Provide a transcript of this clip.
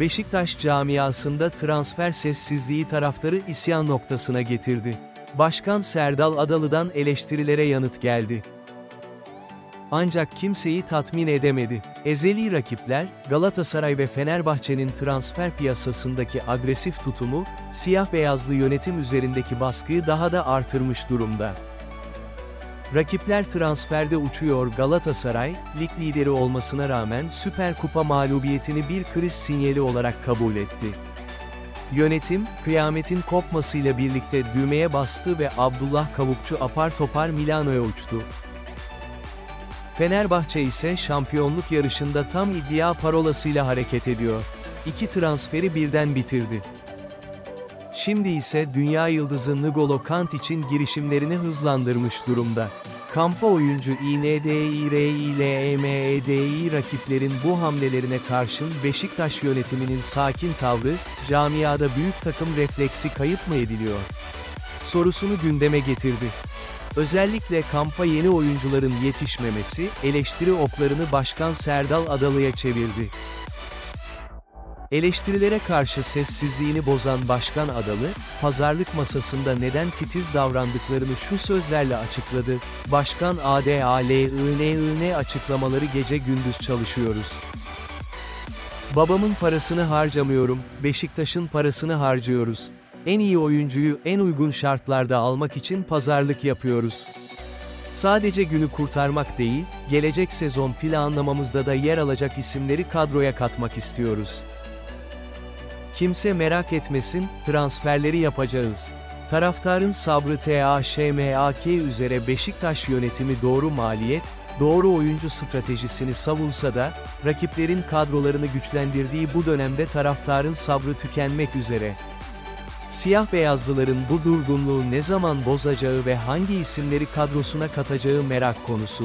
Beşiktaş camiasında transfer sessizliği taraftarı isyan noktasına getirdi. Başkan Serdal Adalı'dan eleştirilere yanıt geldi. Ancak kimseyi tatmin edemedi. Ezeli rakipler, Galatasaray ve Fenerbahçe'nin transfer piyasasındaki agresif tutumu, siyah-beyazlı yönetim üzerindeki baskıyı daha da artırmış durumda. Rakipler transferde uçuyor Galatasaray, lig lideri olmasına rağmen Süper Kupa mağlubiyetini bir kriz sinyali olarak kabul etti. Yönetim, kıyametin kopmasıyla birlikte düğmeye bastı ve Abdullah Kavukçu apar topar Milano'ya uçtu. Fenerbahçe ise şampiyonluk yarışında tam iddia parolasıyla hareket ediyor. İki transferi birden bitirdi. Şimdi ise dünya yıldızı N'Golo Kant için girişimlerini hızlandırmış durumda. Kampa oyuncu İNDİRİLEMEDİ rakiplerin bu hamlelerine karşın Beşiktaş yönetiminin sakin tavrı, camiada büyük takım refleksi kayıp mı ediliyor? Sorusunu gündeme getirdi. Özellikle kampa yeni oyuncuların yetişmemesi, eleştiri oklarını Başkan Serdal Adalı'ya çevirdi. Eleştirilere karşı sessizliğini bozan Başkan Adalı, pazarlık masasında neden titiz davrandıklarını şu sözlerle açıkladı, Başkan ADALININ açıklamaları gece gündüz çalışıyoruz. Babamın parasını harcamıyorum, Beşiktaş'ın parasını harcıyoruz. En iyi oyuncuyu en uygun şartlarda almak için pazarlık yapıyoruz. Sadece günü kurtarmak değil, gelecek sezon planlamamızda da yer alacak isimleri kadroya katmak istiyoruz. Kimse merak etmesin, transferleri yapacağız. Taraftarın sabrı TAŞMAK üzere Beşiktaş yönetimi doğru maliyet, doğru oyuncu stratejisini savunsa da, rakiplerin kadrolarını güçlendirdiği bu dönemde taraftarın sabrı tükenmek üzere. Siyah beyazlıların bu durgunluğu ne zaman bozacağı ve hangi isimleri kadrosuna katacağı merak konusu.